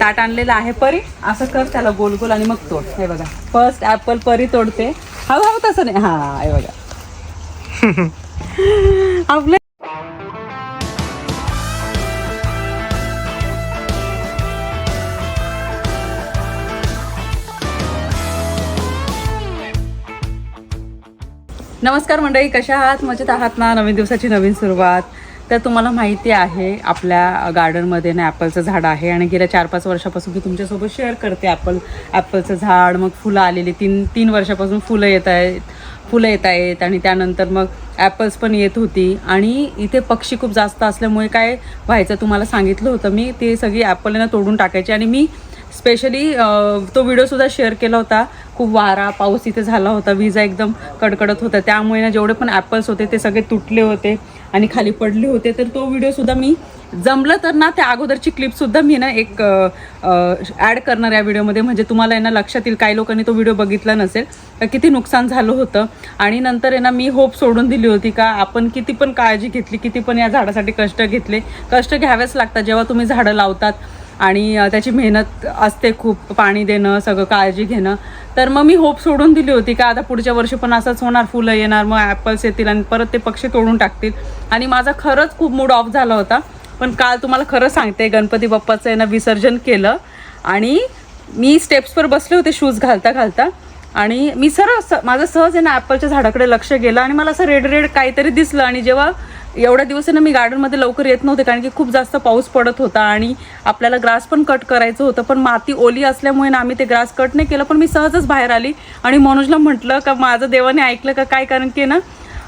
ताट आणलेलं आहे परी. असं कर त्याला गोल गोल आणि मग तोड. हे बघा. फर्स्ट ऍपल परी तोडते. हवं हवं तसं नाही. हा हे बघा. आपलं नमस्कार मंडळी कशा आहात? मजेत आहात ना? नवीन दिवसाची नवीन सुरुवात. तर तुम्हाला माहिती आहे आपल्या गार्डनमध्ये ना ॲपलचं झाड आहे आणि गेल्या चार पाच वर्षापासून मी तुमच्यासोबत शेअर करते ॲपल ॲपलचं झाड. मग फुलं आलेली तीन तीन वर्षापासून फुलं येत आहेत फुलं येत आहेत आणि त्यानंतर मग ॲपल्स पण येत होती. आणि इथे पक्षी खूप जास्त असल्यामुळे काय व्हायचं तुम्हाला सांगितलं होतं. मी ते सगळी ॲपल ना तोडून टाकायची आणि मी स्पेशली तो व्हिडिओसुद्धा शेअर केला होता. खूप वारा पाऊस इथे झाला होता विजा एकदम कडकडत होता त्यामुळे ना जेवढे पण ॲपल्स होते ते सगळे तुटले होते. आणि खाली पडले होते तर तो व्हिडिओसुद्धा मी जमलं तर ना त्या अगोदरची क्लिपसुद्धा मी ना एक ॲड करणार या व्हिडिओमध्ये म्हणजे तुम्हाला यांना ना लक्षात येईल काही लोकांनी तो व्हिडिओ बघितला नसेल तर किती नुकसान झालं होतं. आणि नंतर आहे ना मी होप सोडून दिली होती का आपण किती पण काळजी घेतली किती पण या झाडासाठी कष्ट घेतले. कष्ट घ्यावेच लागतात. जेव्हा तुम्ही झाडं लावतात आणि त्याची मेहनत असते खूप पाणी देणं सगळं काळजी घेणं. तर मग मी होप सोडून दिली होती का आता पुढच्या वर्षी पण असंच होणार फुलं येणार मग ॲपल्स येतील आणि परत ते पक्षी तोडून टाकतील. आणि माझा खरंच खूप मूड ऑफ झाला होता पण काल तुम्हाला खरं सांगते गणपती बाप्पाचं यांना विसर्जन केलं. आणि मी स्टेप्सवर बसले होते शूज घालता घालता. आणि मी सरळ माझं सहज आहे ना ॲपलच्या झाडाकडे लक्ष गेलं आणि मला असं रेड रेड काहीतरी दिसलं. आणि जेव्हा एवढ्या दिवसांना मी गार्डनमध्ये लवकर येत नव्हते कारण की खूप जास्त पाऊस पडत होता आणि आपल्याला ग्रास पण कट करायचं होतं पण माती ओली असल्यामुळे ना आम्ही ते ग्रास कट नाही केलं पण मी सहजच बाहेर आली आणि मनोजला म्हटलं का माझं देवाने ऐकलं का काय कारण की ना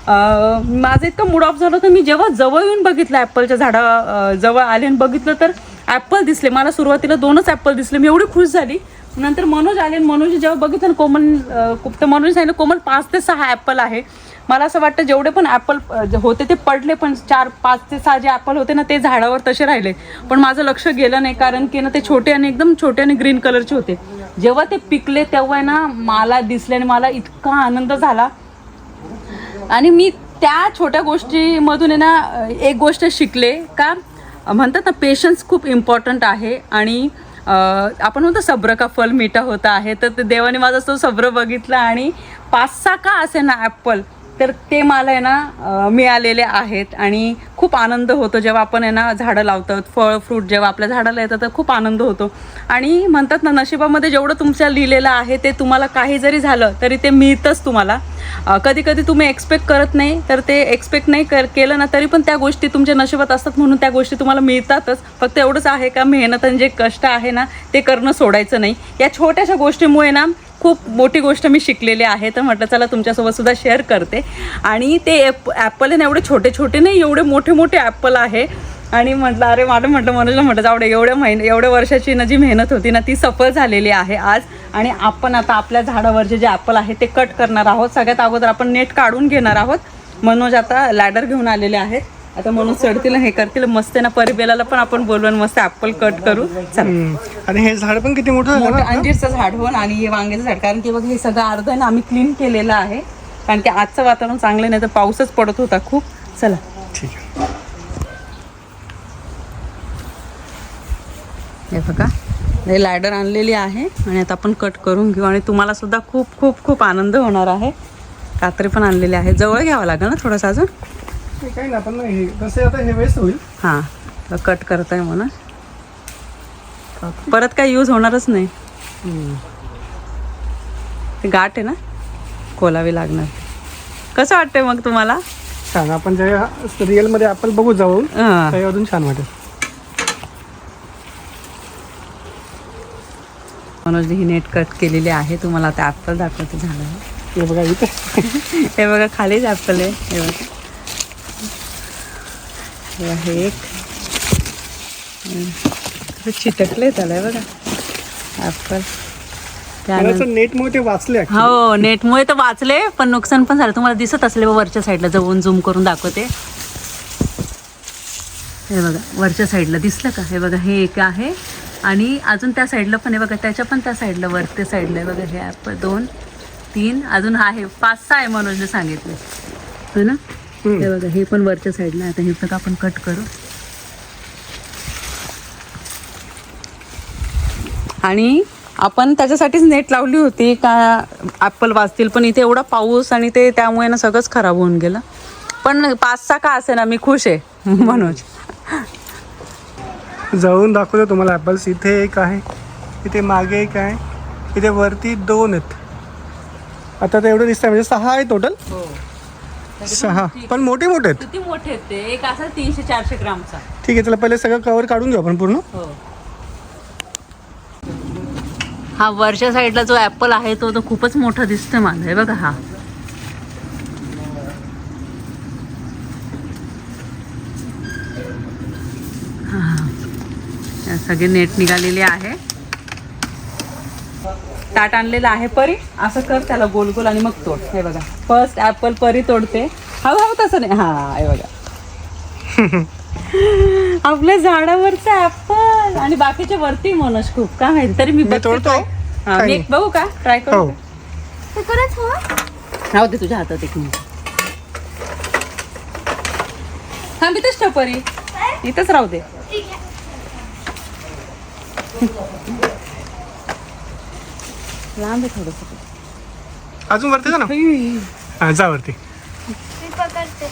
माझं इतकं मूड ऑफ झालं होतं. मी जेव्हा जवळ येऊन बघितलं ॲपलच्या झाडा जवळ आले आणि बघितलं तर ॲपल दिसले. मला सुरुवातीला दोनच ॲपल दिसले. मी एवढी खुश झाली. नंतर मनोज आले मनोज जेव्हा बघितलं कोमल खूप- तर मनोज सांगितलं कोमल पाच ते सहा ॲपल आहे. मला असं वाटतं जेवढे पण ॲपल होते ते पडले पण चार पाच ते सहा जे ॲपल होते ना ते झाडावर तसे राहिले. पण माझं लक्ष गेलं नाही कारण की ना ते छोटे आणि एकदम छोटे आणि ग्रीन कलरचे होते. जेव्हा ते पिकले तेव्हा ना मला दिसले आणि मला इतका आनंद झाला. आणि मी त्या छोट्या गोष्टीमधून आहे ना एक गोष्ट शिकले का म्हणतात ना पेशन्स खूप इम्पॉर्टंट आहे. आणि आपण म्हणतो सब्र का फल मिठा होता आहे तर ते देवाने माझा तो सब्र बघितला आणि पाच सहा का असे ना ॲपल तर ते मला आहे ना मिळालेले आहेत. आणि खूप आनंद होतो जेव्हा आपण आहे ना झाडं लावतात फळ फ्रूट जेव्हा आपल्या झाडाला येतं तर खूप आनंद होतो. आणि म्हणतात ना नशिबामध्ये जेवढं तुमच्या लिहिलेलं आहे ते तुम्हाला काही जरी झालं तरी ते मिळतंच तुम्हाला. कधी कधी तुम्ही एक्सपेक्ट करत नाही तर ते एक्सपेक्ट नाही कर केलं ना तरी पण त्या गोष्टी तुमच्या नशिबात असतात म्हणून त्या गोष्टी तुम्हाला मिळतातच. फक्त एवढंच आहे का मेहनत आणि जे कष्ट आहे ना ते करणं सोडायचं नाही. या छोट्याशा गोष्टीमुळे ना खूप मोठी गोष्ट मी शिकलेली आहे तर म्हटलं चला तुमच्यासोबत सुद्धा शेअर करते. आणि ते ॲप ॲपल आहे ना एवढे छोटे छोटे नाही एवढे मोठे मोठे ॲपल आहे. आणि म्हटलं अरे मला म्हटलं मनोजला म्हटलं जाऊ एवढ्या महिने एवढ्या वर्षाची ना जी मेहनत होती ना ती सफल झालेली आहे आज. आणि आपण आता आपल्या झाडावरचे जे ॲपल आहे ते कट करणार आहोत. सगळ्यात अगोदर आपण नेट काढून घेणार आहोत. मनोज आता लॅडर घेऊन आलेले आहेत. आता मनोज चढतील हे करतील मस्त ना परिबेलाला पण आपण बोलवून मस्त ॲपल कट करू. आणि हे झाड पण किती मोठं? अंजीरचं झाड हो आणि हे वांग्याचं झाड. कारण की बघ हे सगळं अर्ध आहे ना आम्ही क्लीन केलेलं आहे. कारण की आजचं वातावरण चांगलं नाही तर पाऊसच पडत होता खूप. चला. ठीक आहे. हे बघा हे लॅडर आणलेली आहे आणि आता आपण कट करून घेऊ. आणि तुम्हाला सुद्धा खूप खूप खूप आनंद होणार आहे. कात्री पण आणलेली आहे. जवळ घ्यावं लागेल ना थोडंसं अजून? ते काही ना पण हे तसे आता हे वेस्ट होईल. हां कट करताय म्हणून. परत काही यूज होणारच नाही. ते गाठ आहे ना खोलावी लागणार. कसं वाटतंय मग तुम्हाला? छान. आपण जेव्हा रिअलमध्ये आपण बघू जाऊन हां. अजून छान वाटेल. मनोज ही नेट कट केलेली आहे. तुम्हाला आता ॲपल दाखवते झालं हे बघा इथे. हे बघा खालीच ॲपल आहे. हे बघा. हे बघा, हे एक. चिटकले त्याला बघा ॲपल नेटमुळे ते वाचले. हो नेटमुळे तर वाचले पण नुकसान पण झालं. तुम्हाला दिसत असले वरच्या साईडला जवळून झूम करून दाखवते. हे बघा वरच्या साईडला दिसलं का? हे बघा हे एक आहे. आणि अजून त्या साईडला पण आहे बघा त्याच्या पण त्या साईडला वरच्या साईडला आहे बघा हे ॲप दोन तीन अजून आहे पाच सहा आहे मनोजने सांगितले. हो ना? हे बघा हे पण वरच्या साईडला आता हे बघा आपण कट करू. आणि आपण त्याच्यासाठीच नेट लावली होती का ॲपल वाचतील पण इथे एवढा पाऊस आणि ते त्यामुळे ना सगळंच खराब होऊन गेलं. पण पाच सहा का असे ना मी खुश आहे मनोज. जाऊन दाखवतो तुम्हाला ॲपल्स इथे एक आहे इथे मागे एक आहे इथे वरती दोन आहेत. आता तर एवढं दिसतंय म्हणजे सहा आहे टोटल सहा. पण मोठे मोठे आहेत. किती मोठे आहेत ते? एक असा तीनशे चारशे ग्रामचा. ठीक आहे चला पहिले सगळं कवर काढून घेऊ आपण पूर्ण. हो. हा वरच्या साईडला जो ऍपल आहे तो तो खूपच मोठा दिसतोय मला हे बघा हा. हा. या सगळे नेट निघालेले आहे. ताट आणलेलं आहे परी. असं कर त्याला गोल गोल आणि मग तोड. हे बघा. फर्स्ट ऍपल परी तोडते. हवं हवं तसं नाही. हा हे बघा. आपल्या झाडावरचा ऍपल आणि बाकीच्या वरती मनोज खूप. काय माहिती? तरी मी मी तोडतो. हा, मी एक बघू का? ट्राय करू हो. का? राहू दे तुझ्या हातात एक मिनिट. थांब इथंच ठेव परी. इथंच राहू दे. लांब आहे थोडस. अजून वरती जा ना. हा जा वरती. मी पकडते.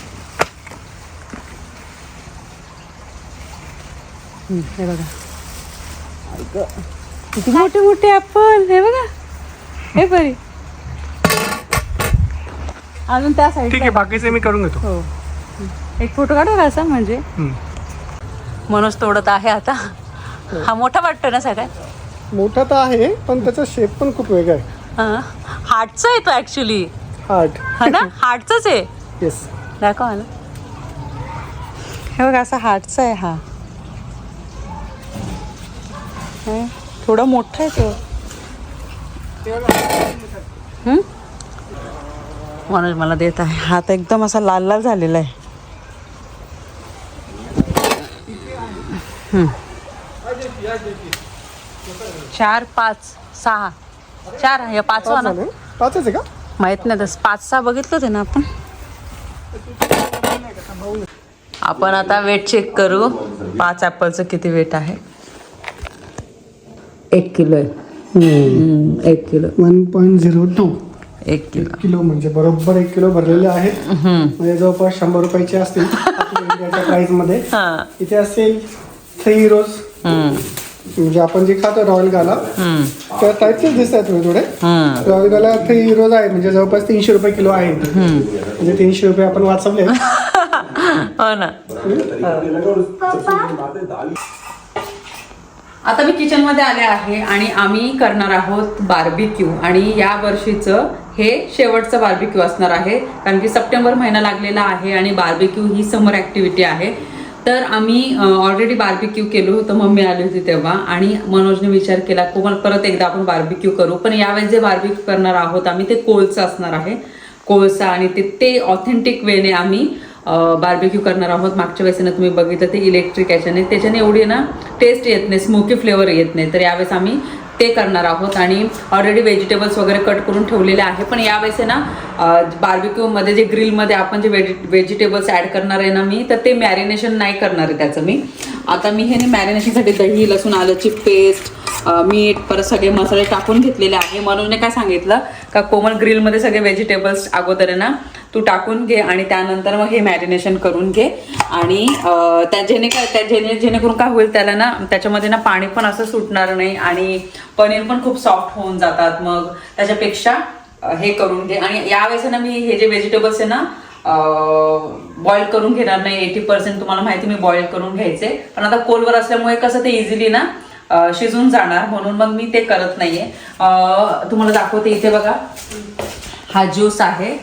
हे बघा. ऐक. किती मोठे मोठे ऍपल हे बघा. हे परी. अजून त्या ठीक आहे साईड बाकीचे मी करून घेतो. हो. एक फोटो काढू का असा म्हणजे? हम्म. मनोज तोडत आहे आता. हा. मोठा वाटतो ना सगळ्यात? मोठा तर आहे पण त्याचा शेप पण खूप वेगळा आहे. हार्टचा आहे तो ऍक्च्युली आठ हा ना? हार्टचाच आहे? येस दाखव ना हे बघा असा हार्टचा आहे हा. हे, थोडा मोठा आहे तो. हम्म? मनोज मला देत आहे. हात एकदम असा लाल लाल झालेला आहे. चार पाच सहा. चार आहे पाचवा पाच ना? झाले. पाचच आहे का? माहीत नाही तसं पाच सहा बघितलं होते ना आपण. आपण आता वेट चेक करू. पाच ॲपलचं किती वेट आहे? एक किलो आहे. हम्म, एक kilo. One point zero two. एक किलो. किलो म्हणजे बरोबर एक किलो भरलेले आहेत. म्हणजे जवळपास शंभर रुपयाचे असतील. आपल्या इंडियाच्या प्राइसमध्ये. हा. इथे असेल थ्री हिरोज हम्म, म्हणजे आपण जे खातो रॉयल गाला हम्म, त्या टाईपचेच दिसत आहेत थोडे. थोडे. रॉयल गाला थ्री हिरोज आहे म्हणजे जवळपास तीनशे रुपये किलो आहे. म्हणजे तीनशे रुपये आपण वाचवले. हो ना. आता मी किचनमध्ये आले आहे आणि आम्ही करणार आहोत बार्बिक्यू आणि या वर्षीचं हे शेवटचं बार्बिक्यू असणार आहे. कारण की सप्टेंबर महिना लागलेला आहे आणि बार्बिक्यू ही समर ऍक्टिव्हिटी आहे. तर आम्ही ऑलरेडी बार्बिक्यू केलो होतं मम्मी आली होती तेव्हा. आणि मनोजने विचार केला कोमल परत एकदा आपण बार्बिक्यू करू. पण यावेळेस जे बार्बिक्यू करणार आहोत आम्ही ते कोळचं असणार आहे. कोळसा आणि ते ते ऑथेंटिक वेने आम्ही बार्बिक्यू करणार आहोत. मागच्या वेळेसनं तुम्ही बघितलं ते इलेक्ट्रिक याच्याने. त्याच्याने एवढी ना टेस्ट येत नाही स्मोकी फ्लेवर येत नाही. तर यावेळेस आम्ही ते करणार आहोत आणि ऑलरेडी व्हेजिटेबल्स वगैरे कट करून ठेवलेले आहे. पण यावेळेस आहे ना बार्बिक्यूमध्ये जे ग्रिलमध्ये आपण जे व्हेजि व्हेजिटेबल्स ॲड करणार आहे ना मी तर ते मॅरिनेशन नाही करणार आहे त्याचं मी. आता मी हे मॅरिनेशनसाठी दही लसूण आलंची पेस्ट मीठ परत सगळे मसाले टाकून घेतलेले आहे. मनोजने काय सांगितलं? का कोमल ग्रिलमध्ये सगळे व्हेजिटेबल्स अगोदर आहे ना तू टाकून घे आणि त्यानंतर मग हे मॅरिनेशन करून घे. आणि त्या जेणे काय त्या जेणे जेणेकरून काय होईल त्याला ना त्याच्यामध्ये ना पाणी पण असं सुटणार नाही आणि पनीर पण खूप सॉफ्ट होऊन जातात. मग त्याच्यापेक्षा हे करून घे. आणि यावेळेस ना मी हे जे व्हेजिटेबल्स आहे ना बॉईल करून घेणार नाही. एटी पर्सेंट तुम्हाला माहिती मी बॉईल करून घ्यायचे. पण आता कोलवर असल्यामुळे कसं ते इझिली ना शिजून जाणार म्हणून मग मी ते करत नाहीये. तुम्हाला दाखवते इथे बघा. हा ज्यूस आहे.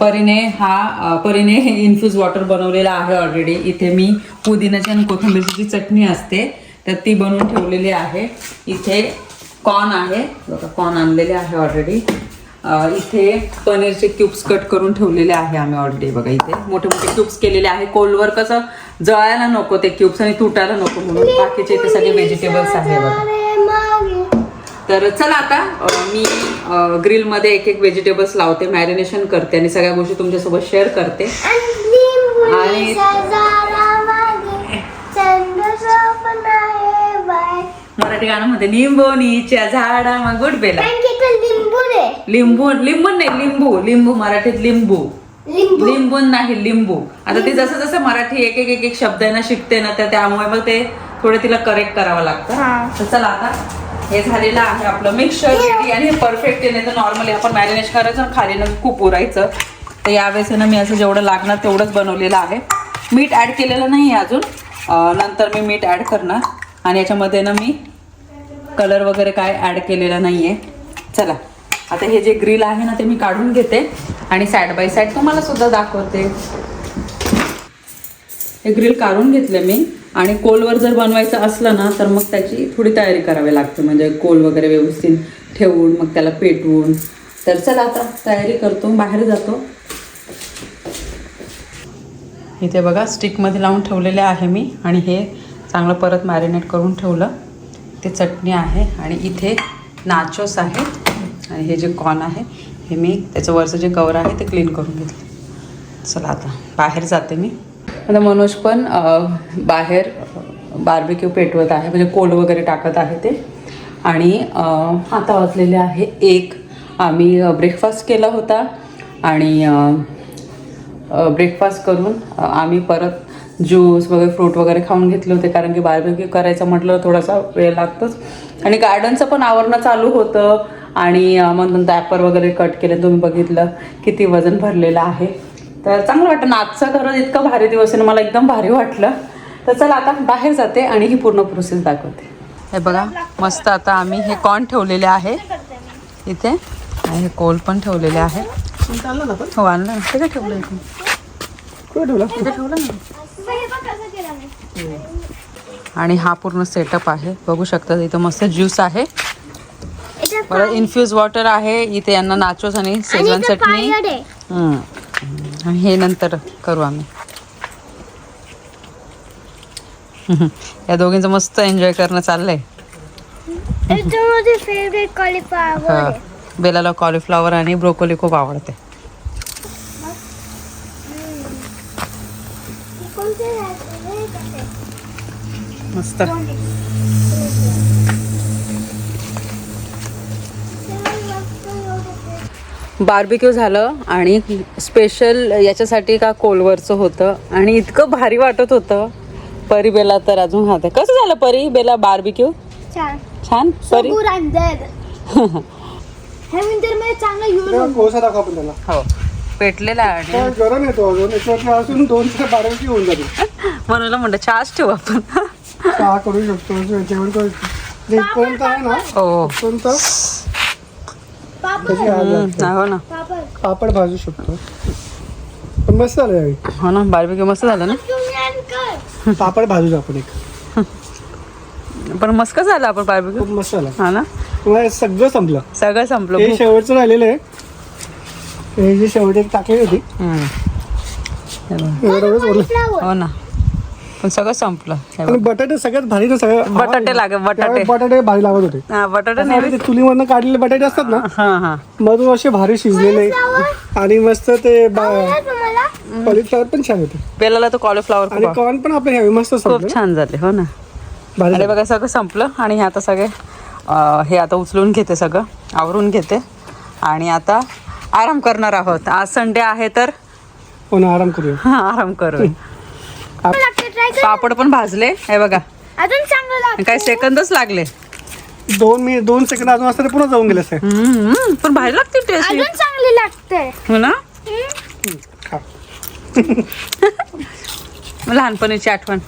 परीने हा परीने इन्फ्यूज वॉटर बनवलेला आहे ऑलरेडी इथे मी पुदिन्याची आणि कोथिंबीरची जी चटणी असते. तर ती बनवून ठेवलेली आहे. इथे कॉर्न आहे. बघा कॉर्न आणलेले आहे ऑलरेडी इथे पनीरचे क्यूब्स कट करून ठेवलेले आहे आम्ही ऑलरेडी बघा इथे मोठे मोठे क्यूब्स केलेले आहे. कोल्डवर कसं जळायला नको ते क्यूब्स आणि तुटायला नको म्हणून. बाकीचे इथे सगळे व्हेजिटेबल्स आहे बघा. तर चला आता मी ग्रिलमध्ये एक एक व्हेजिटेबल्स लावते मॅरिनेशन करते आणि सगळ्या गोष्टी तुमच्यासोबत शेअर करते. आणि मराठी गाणं म्हणते लिंबोनीच्या झाडा मग गुड बेला लिंबू लिंबू नाही लिंबू लिंबू मराठीत लिंबू. लिंबू. लिंबून नाही लिंबू. आता ती जसं जसं मराठी एक एक एक एक शब्द आहे ना शिकते ना तर त्यामुळे मग ते थोडे तिला करेक्ट करावं लागतं. हा. तर चला आता हे झालेलं आहे आपलं मिक्सचर रेडी आणि परफेक्ट नाही तर नॉर्मली आपण मॅरिनेट करायचं खाली ना खूप उरायचं. तर यावेळेस ना मी असं जेवढं लागणार तेवढंच बनवलेलं आहे. मीठ ॲड केलेलं नाही आहे अजून. नंतर मी मीठ ॲड करणार. आणि याच्यामध्ये ना मी कलर वगैरे काय ॲड केलेला नाही आहे चला. आता हे जे ग्रिल आहे ना ते मी काढून घेते आणि साईड बाय साईड तुम्हाला सुद्धा दाखवते. हे ग्रिल काढून घेतले मी आणि कोलवर जर बनवायचं असलं ना तर मग त्याची थोडी तयारी करावी लागते. म्हणजे कोल वगैरे व्यवस्थित ठेवून मग त्याला पेटवून. तर चला आता तयारी करतो बाहेर जातो. इथे बघा स्टिकमध्ये लावून ठेवलेले आहे मी आणि हे चांगलं परत मॅरिनेट करून ठेवलं. ते चटणी आहे आणि इथे नाचोस आहे आणि हे जे कॉर्न आहे हे मी त्याचं वरचं जे कवर आहे ते क्लीन करून घेतलं. चला आता बाहेर जाते मी. आता मनोज पण बाहेर बार्बिक्यू पेटवत आहे म्हणजे कोल्ड वगैरे टाकत आहे ते. आणि आता वाजलेले आहे एक. आम्ही ब्रेकफास्ट केला होता आणि ब्रेकफास्ट करून आम्ही परत ज्यूस वगैरे फ्रूट वगैरे खाऊन घेतले होते कारण की बार्बेक्यू करायचं म्हटलं थोडासा वेळ लागतोच. आणि गार्डनचं पण आवरणं चालू होतं. आणि मग नंतर ॲपर वगैरे कट केले तुम्ही बघितलं किती वजन भरलेलं आहे. तर चांगलं वाटतं ना आजचं खरंच इतकं भारी दिवस आहे मला एकदम भारी वाटलं. तर चला आता बाहेर जाते आणि ही पूर्ण प्रोसेस दाखवते. हे बघा मस्त आता आम्ही हे कॉर्न ठेवलेले आहे. इथे. आणि हे कोल पण ठेवलेले आहे. हो आणलं ना. ते ठेवलं इथे ठेवलं? ना? आणि हा पूर्ण सेटअप आहे. बघू शकता इथं मस्त ज्यूस आहे. परत इन्फ्युज वॉटर आहे. इथे यांना नाचोस आणि इथं चटणी. आणि हे नंतर करू आम्ही. या दोघींचं मस्त एन्जॉय करणं चाललंय. बेलाला कॉलीफ्लॉवर आणि ब्रोकोली खूप आवडते? मस्त. बार्बिक्यू झालं आणि स्पेशल याच्यासाठी का कोलवरचं होतं आणि इतकं भारी वाटत होतं. परी बेला तर अजून हात कसं झालं परी बेला बार्बिक्यू? छान. छान? परी. हे हो. पेटलेला आहे काय गरम येतो अजून. याच्यावरती अजून दोन ते बाराची होऊन जाते म्हणून म्हणलं चहाच ठेवू आपण. चहा करू शकतो. आहे ना? त्याची आग लागते. हम्म, हो ना. पापड पापड भाजू शकतो. पण मस्त आलं यावेळी. हो ना बार्बिक्यू मस्त झालं ना? पापड भाजू आपण एक. पण मस्त झालं आपण बार्बिक्यू खूप मस्त आला हा ना? तुम्हाला सगळं संपलं. सगळं संपलं हे भूक. शेवटचं राहिलेलं आहे. हे जे शेवट एक टाकलेली होती. हम्म. हे. एवढंच फ्लावर हो ना. पण सगळं संपलं. हे आणि. बटाटे सगळ्यात भारी ना सगळं बटाटे लागे, बटाटे. बटाटे भारी लागत होते. हा बटाटा नाही वाटतं ते चुलीमधनं काढलेले बटाटे असतात ना हा हा. मधून असे भारी शिजलेले आणि मस्त ते कॉलीफ्लॉवर पण छान होते. बेलाला तो कॉलीफ्लॉवर खूप आणि कॉर्न पण आपले ह्यावे मस्त खूप संपले. छान झाले हो ना. भारी. बघा सगळं संपलं. आणि हे आता सगळे अं, हे आता उचलून घेते सगळं आवरून घेते. आणि आता आराम करणार आहोत. आज संडे आहे तर हो आराम करूया. हा, आराम कर पापड पण भाजले. हे बघा. अजून चांगलं लागतं. काही सेकंदच लागले. दोन मी दोन सेकंद अजून असतं ते पुन्हा जाऊन गेले असते. हम्म, पण भारी लागते टेस्ट अजून चांगली लागते. हो ना? खा. लहानपणीची आठवण.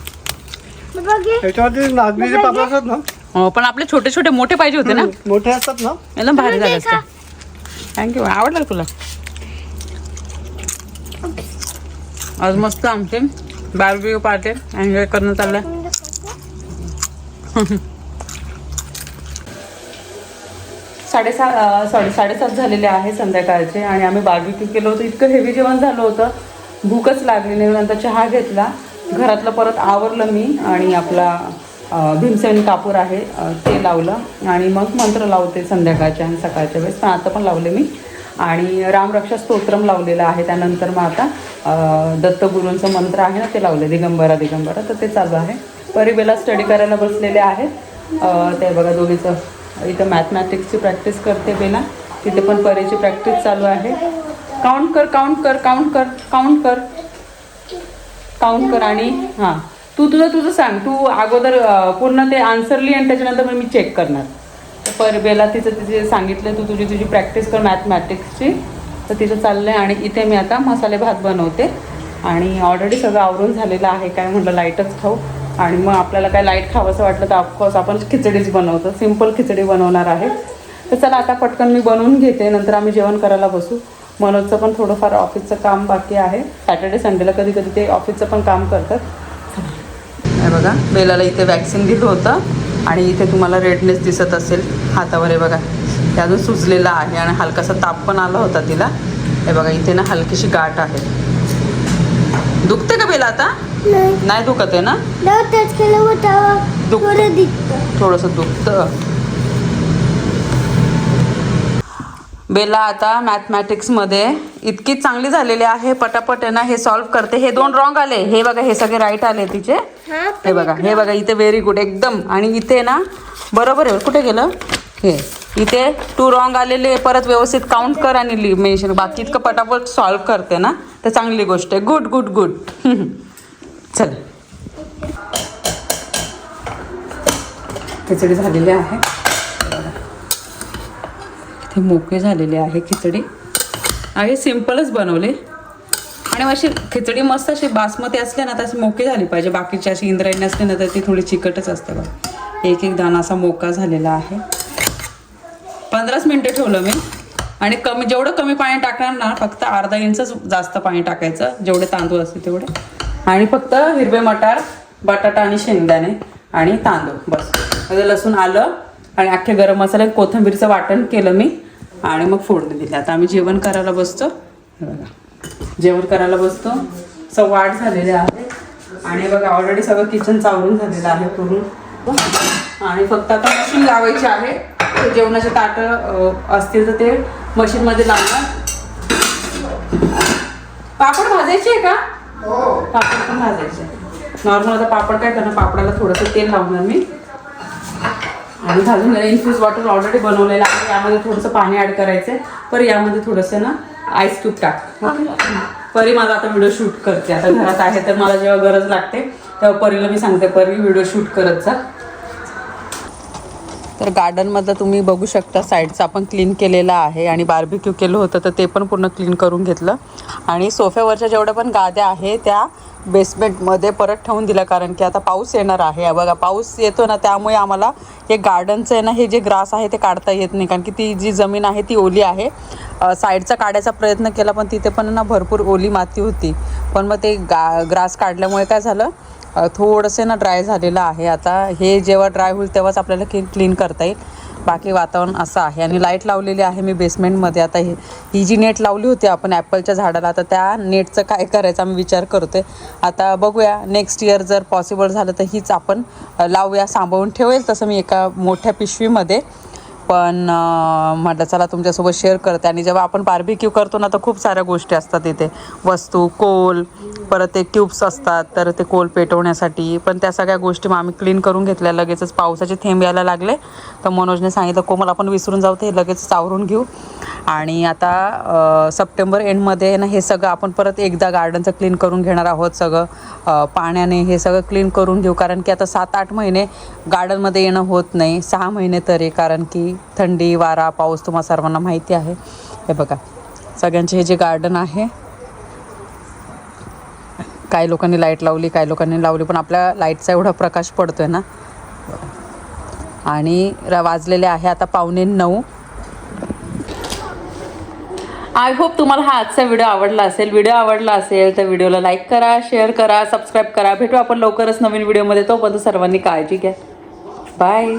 बघ. त्याच्यावरती नाचणीचे पापड असतात ना? हो पण आपले छोटे छोटे मोठे पाहिजे होते ना? मोठे असतात ना? एकदम भारी झालं खा. असतं थँक्यू आवडलं का तुला? आज मस्त आमचे बार्बी पार्टी एन्जॉय करणं चाललंय. साडेसात सॉरी साडेसात झालेले आहे संध्याकाळचे आणि आम्ही बार्बिक्यू केलं होतं. इतकं हेवी जेवण झालं होतं. भूकच लागली नाही. नंतर चहा घेतला. घरातलं परत आवरलं मी आणि आपला भीमसेन कापूर आहे ते लावलं. आणि मग मंत्र लावते संध्याकाळच्या आणि सकाळच्या वेळेस. पण आता पण लावले मी. आणि रामरक्षा स्तोत्रम लावलेलं आहे. त्यानंतर मग आता दत्तगुरूंचं मंत्र आहे ना ते लावले दिगंबरा दिगंबरा. तर ते चालू आहे. परिबेला स्टडी करायला बसलेले आहेत. ते बघा दोघीचं. इथं मॅथमॅटिक्सची प्रॅक्टिस करते बेला. तिथे पण परीची प्रॅक्टिस चालू आहे. काउंट कर काउंट कर काउंट कर काउंट कर. काउंट कर आणि हां. तू तुझं तुझं सांग. तू अगोदर पूर्ण ते आन्सर लिही आणि त्याच्यानंतर मग मी चेक करणार. परबेला पर बेला तिचं तिचे सांगितलं तू तुझी तुझी प्रॅक्टिस कर मॅथमॅटिक्सची तर तिचं चाललं आहे आणि इथे मी आता मसाले भात बनवते. आणि ऑलरेडी सगळं आवरून झालेलं आहे काय म्हटलं लाईटच खाऊ. आणि मग आपल्याला काय लाइट खावंसं वाटलं तर ऑफकोर्स आपण खिचडीच बनवतो. सिंपल खिचडी बनवणार आहे. तर चला आता पटकन मी बनवून घेते नंतर आम्ही जेवण करायला बसू. मनोजचं पण थोडंफार ऑफिसचं काम बाकी आहे. सॅटर्डे संडेला कधी कधी ते ऑफिसचं पण काम करतात. हे बघा बेलाला इथे वॅक्सिन दिलं होतं. आणि इथे तुम्हाला रेडनेस दिसत असेल हातावर हे बघा. ते अजून सुजलेलं आहे आणि हलकासा ताप पण आला होता तिला. हे बघा इथे ना हलकीशी गाठ आहे. दुखते का बेला आता? नाही. दुखत आहे ना? थोडंसं दुखतं. बेला आता मॅथमॅटिक्समध्ये इतकी चांगली झालेली आहे पटापट ना हे सॉल्व्ह करते. हे दोन रॉंग आले. हे बघा हे सगळे राईट आले तिचे. हा बघा हे बघा इथे व्हेरी गुड एकदम. आणि इथे ना बरोबर आहे कुठे गेलं? हे इथे टू रॉंग आलेले परत व्यवस्थित काउंट कर आणि मेन्शन बाकी इतकं पटापट सॉल्व्ह करते ना तर चांगली गोष्ट आहे. गुड गुड गुड चल. खिचडी झालेली आहे. ते मोकळे झालेले आहे खिचडी. आहे सिम्पलच बनवले. आणि अशी खिचडी मस्त अशी बासमती असल्या ना तर अशी मोकी झाली पाहिजे. बाकीची अशी इंद्रायणी असली ना तर ती थोडी चिकटच असते बघ. एक एक दाना असा मोका झालेला आहे. पंधराच मिनटं ठेवलं मी. आणि कमी जेवढं कमी पाणी टाकणार ना फक्त अर्धा इंचच जास्त पाणी टाकायचं. जेवढे तांदूळ असते तेवढे. आणि फक्त हिरवे मटार बटाटा आणि शेंगदाणे आणि तांदूळ. बस. लसूण आलं. आणि अख्खे गरम मसाले कोथिंबीरचं वाटण केलं मी. आणि मग फोडणी दिली. आता आम्ही जेवण करायला बसतो. हे जेवण करायला बसतो. सव्वा आठ झालेले आहे. आणि बघा ऑलरेडी सगळं किचन चावरून झालेलं आहे पूर्ण. आणि फक्त आता मशीन लावायची आहे. जेवणाचे ताटं असतील तर ते मशीनमध्ये लावणार. पापड भाजायचे आहे का? पापड पण भाजायचे. नॉर्मल आता पापड काय करणार? पापडाला थोडंसं तेल लावणार मी. आणि भाजून इन्फ्यूज वॉटर ऑलरेडी बनवलेलं आहे. यामध्ये थोडंसं पाणी ॲड करायचं आहे पर यामध्ये थोडंसं ना आईस क्यूब टाक. परी माझा आता व्हिडिओ शूट करते. आता घरात आहे तर मला जेव्हा गरज लागते तेव्हा परीला मी सांगते. परी व्हिडिओ शूट करत जा. तर गार्डनमधलं तुम्ही बघू शकता साईडचं आपण क्लीन केलेलं आहे आणि बार्बिक्यू केलं होतं तर ते पण पूर्ण क्लीन करून घेतलं. आणि सोफ्यावरच्या जेवढ्या पण गाद्या आहे त्या बेसमेंटमध्ये परत ठेवून दिलं कारण की आता पाऊस येणार आहे. बघा पाऊस येतो ना त्यामुळे आम्हाला हे गार्डनचं आहे ना हे जे ग्रास आहे ते काढता येत नाही. कारण की ती जी जमीन आहे ती ओली आहे. साईडचा काढायचा प्रयत्न केला पण तिथे पण ना भरपूर ओली माती होती. पण मग ते गा ग्रास काढल्यामुळे काय झालं? थोडंसं ना ड्राय झालेलं आहे. आता हे जेव्हा ड्राय होईल तेव्हाच आपल्याला क्लीन क्लीन करता येईल. बाकी वातावरण असं आहे. आणि लाइट लावलेली आहे मी बेसमेंटमध्ये आता ही ही जी नेट लावली होती आपण ॲपलच्या झाडाला आता त्या नेटचं काय करायचं आम्ही विचार करतोय. आता बघूया नेक्स्ट इयर जर पॉसिबल झालं तर हीच आपण लावूया सांभाळून ठेवेल तसं मी एका मोठ्या पिशवीमध्ये. पण म्हटलं चला तुमच्यासोबत शेअर करते. आणि जेव्हा आपण बार्बिक्यू करतो ना तर खूप साऱ्या गोष्टी असतात इथे. वस्तू कोल परत ते क्यूब्स असतात तर ते कोल पेटवण्यासाठी. पण त्या सगळ्या गोष्टी मग आम्ही क्लीन करून घेतल्या. लगेचच पावसाचे थेंब यायला लागले. तर मनोजने सांगितलं कोमल आपण विसरून जाऊ ते. लगेच चावरून घेऊ. आणि आता सप्टेंबर एंडमध्ये ना हे सगळं आपण परत एकदा गार्डनचं क्लीन करून घेणार आहोत सगळं. पाण्याने हे सगळं क्लीन करून घेऊ. कारण की आता सात आठ महिने गार्डनमध्ये येणं होत नाही. सहा महिने तरी. कारण की थंडी वारा पाऊस तुम्हाला सर्वांना माहिती आहे. हे बघा सगळ्यांचे हे जे गार्डन आहे काही लोकांनी लाइट लावली काही लोकांनी लावली पण आपल्या लाईटचा एवढा प्रकाश पडतो आहे ना. आणि र- वाजलेले आहे आता पावणे नऊ. आय होप तुम्हाला हा आजचा व्हिडिओ आवडला असेल. व्हिडिओ आवडला असेल तर व्हिडिओला लाईक करा शेअर करा सबस्क्राईब करा. भेटू आपण लवकरच नवीन व्हिडिओमध्ये तोपर्यंत सर्वांनी काळजी घ्या. बाय